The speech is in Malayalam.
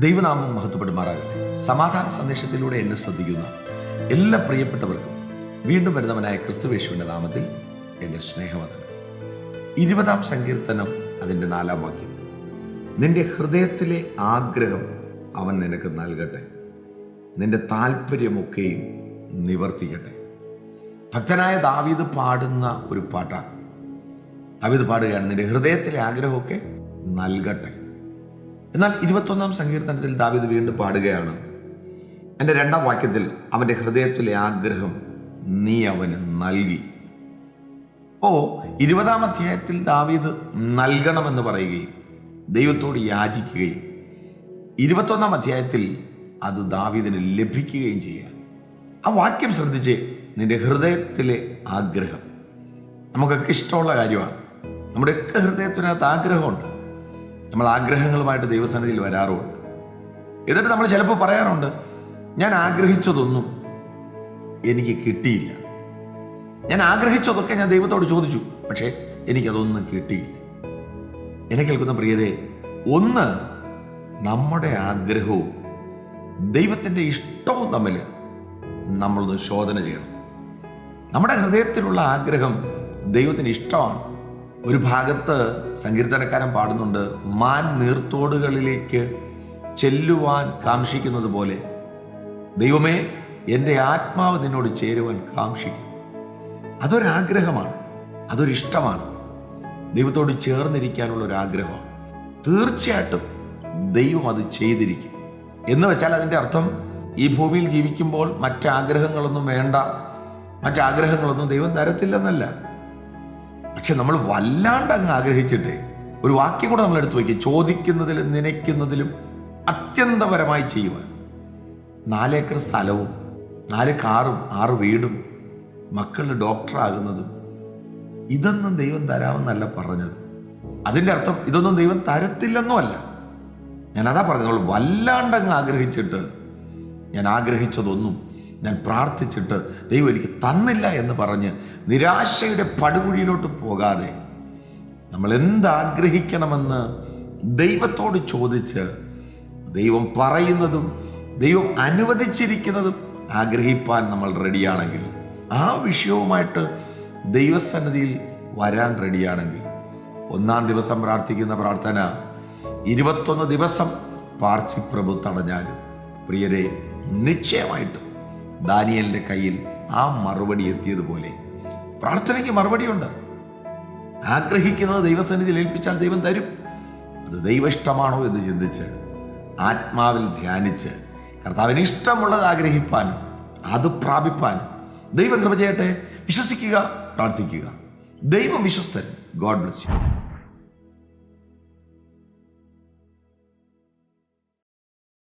ദൈവനാമം മഹത്വപ്പെടുമാറാകട്ടെ. സമാധാന സന്ദേശത്തിലൂടെ എന്നെ ശ്രദ്ധിക്കുന്ന എല്ലാ പ്രിയപ്പെട്ടവർക്കും വീണ്ടും വരുന്നവനായ ക്രിസ്തുവേശുവിന്റെ നാമത്തിൽ എന്റെ സ്നേഹവന്ദനം. ഇരുപതാം സങ്കീർത്തനം അതിന്റെ നാലാം വാക്യം. നിന്റെ ഹൃദയത്തിലെ ആഗ്രഹം അവൻ നിനക്ക് നൽകട്ടെ. നിന്റെ താല്പര്യമൊക്കെയും നിവർത്തിക്കട്ടെ. ഭക്തനായ ദാവീദ് പാടുന്ന ഒരു പാട്ടാണ്. ദാവീദ് പാടുകയാണ് നിന്റെ ഹൃദയത്തിലെ ആഗ്രഹമൊക്കെ നൽകട്ടെ. എന്നാൽ ഇരുപത്തൊന്നാം സങ്കീർത്തനത്തിൽ ദാവിദ് വീണ്ടും പാടുകയാണ്. എന്റെ രണ്ടാം വാക്യത്തിൽ അവന്റെ ഹൃദയത്തിലെ ആഗ്രഹം നീ അവന് നൽകി. ഓ ഇരുപതാം അധ്യായത്തിൽ ദാവീദ് നൽകണമെന്ന് പറയുകയും ദൈവത്തോട് യാചിക്കുകയും ഇരുപത്തൊന്നാം അധ്യായത്തിൽ അത് ദാവീദിന് ലഭിക്കുകയും ചെയ്യുക. ആ വാക്യം ശ്രദ്ധിച്ച് നിന്റെ ഹൃദയത്തിലെ ആഗ്രഹം. നമുക്കൊക്കെ ഇഷ്ടമുള്ള കാര്യമാണ്. നമ്മുടെയൊക്കെ ഹൃദയത്തിനകത്ത് ആഗ്രഹമുണ്ട്. നമ്മൾ ആഗ്രഹങ്ങളുമായിട്ട് ദൈവസന്നിധിയിൽ വരാറുണ്ട്. എന്നിട്ട് നമ്മൾ ചിലപ്പോൾ പറയാറുണ്ട് ഞാൻ ആഗ്രഹിച്ചതൊന്നും എനിക്ക് കിട്ടിയില്ല. ഞാൻ ആഗ്രഹിച്ചതൊക്കെ ഞാൻ ദൈവത്തോട് ചോദിച്ചു പക്ഷേ എനിക്കതൊന്നും കിട്ടിയില്ല. എന്നെ കേൾക്കുന്ന പ്രിയരെ ഒന്ന് നമ്മുടെ ആഗ്രഹവും ദൈവത്തിന്റെ ഇഷ്ടവും തമ്മിൽ നമ്മളൊന്ന് ശോധന ചെയ്യണം. നമ്മുടെ ഹൃദയത്തിലുള്ള ആഗ്രഹം ദൈവത്തിന് ഇഷ്ടമാണ്. ഒരു ഭാഗത്ത് സങ്കീർത്തനക്കാരൻ പാടുന്നുണ്ട് മാൻ നീർത്തോടുകളിലേക്ക് ചെല്ലുവാൻ കാക്ഷിക്കുന്നത് പോലെ. ദൈവമേ എന്റെ ആത്മാവ് നിന്നോട് ചേരുവാൻ കാക്ഷിക്കും. അതൊരാഗ്രഹമാണ് അതൊരിഷ്ടമാണ്. ദൈവത്തോട് ചേർന്നിരിക്കാനുള്ള ഒരു ആഗ്രഹമാണ് തീർച്ചയായിട്ടും ദൈവം അത് ചെയ്തിരിക്കും. എന്ന് വെച്ചാൽ അതിന്റെ അർത്ഥം ഈ ഭൂമിയിൽ ജീവിക്കുമ്പോൾ മറ്റാഗ്രഹങ്ങളൊന്നും വേണ്ട മറ്റാഗ്രഹങ്ങളൊന്നും ദൈവം തരത്തില്ലെന്നല്ല. പക്ഷെ നമ്മൾ വല്ലാണ്ട് അങ്ങ് ആഗ്രഹിച്ചിട്ട്. ഒരു വാക്യം കൂടെ നമ്മൾ എടുത്തു വയ്ക്കും. ചോദിക്കുന്നതിലും നനയ്ക്കുന്നതിലും അത്യന്തപരമായി ചെയ്യുവാൻ. നാലേക്കർ സ്ഥലവും നാല് കാറും ആറ് വീടും മക്കളുടെ ഡോക്ടറാകുന്നതും ഇതൊന്നും ദൈവം തരാമെന്നല്ല പറഞ്ഞത്. അതിന്റെ അർത്ഥം ഇതൊന്നും ദൈവം തരത്തില്ലെന്നുമല്ല. ഞാൻ അതാ പറഞ്ഞത്. നമ്മൾ വല്ലാണ്ടങ്ങ് ആഗ്രഹിച്ചിട്ട് ഞാൻ ആഗ്രഹിച്ചതൊന്നും ഞാൻ പ്രാർത്ഥിച്ചിട്ട് ദൈവം എനിക്ക് തന്നില്ല എന്ന് പറഞ്ഞ് നിരാശയുടെ പടുകുഴിയിലോട്ട് പോകാതെ നമ്മൾ എന്താഗ്രഹിക്കണമെന്ന് ദൈവത്തോട് ചോദിച്ച് ദൈവം പറയുന്നതും ദൈവം അനുവദിച്ചിരിക്കുന്നതും ആഗ്രഹിപ്പാൻ നമ്മൾ റെഡിയാണെങ്കിൽ ആ വിഷയവുമായിട്ട് ദൈവസന്നിധിയിൽ വരാൻ റെഡിയാണെങ്കിൽ ഒന്നാം ദിവസം പ്രാർത്ഥിക്കുന്ന പ്രാർത്ഥന ഇരുപത്തൊന്ന് ദിവസം പാർസിപ്രഭു തടഞ്ഞാലും. പ്രിയരെ നിശ്ചയമായിട്ടും ദാനിയലിന്റെ കയ്യിൽ ആ മറുപടി എത്തിയതുപോലെ. പ്രാർത്ഥനയ്ക്ക് മറുപടിയുണ്ട്. ആഗ്രഹിക്കുന്നത് ദൈവസന്നിധിയിൽ ഏൽപ്പിച്ചാൽ ദൈവം തരും. അത് ദൈവ ഇഷ്ടമാണോ എന്ന് ചിന്തിച്ച് ആത്മാവിൽ ധ്യാനിച്ച് കർത്താവിന് ഇഷ്ടമുള്ളത് ആഗ്രഹിപ്പാനും അത് പ്രാപിപ്പാൻ ദൈവം കൃപ ചെയ്യട്ടെ വിശ്വസിക്കുക പ്രാർത്ഥിക്കുക. ദൈവം വിശ്വസ്തൻ. God bless you.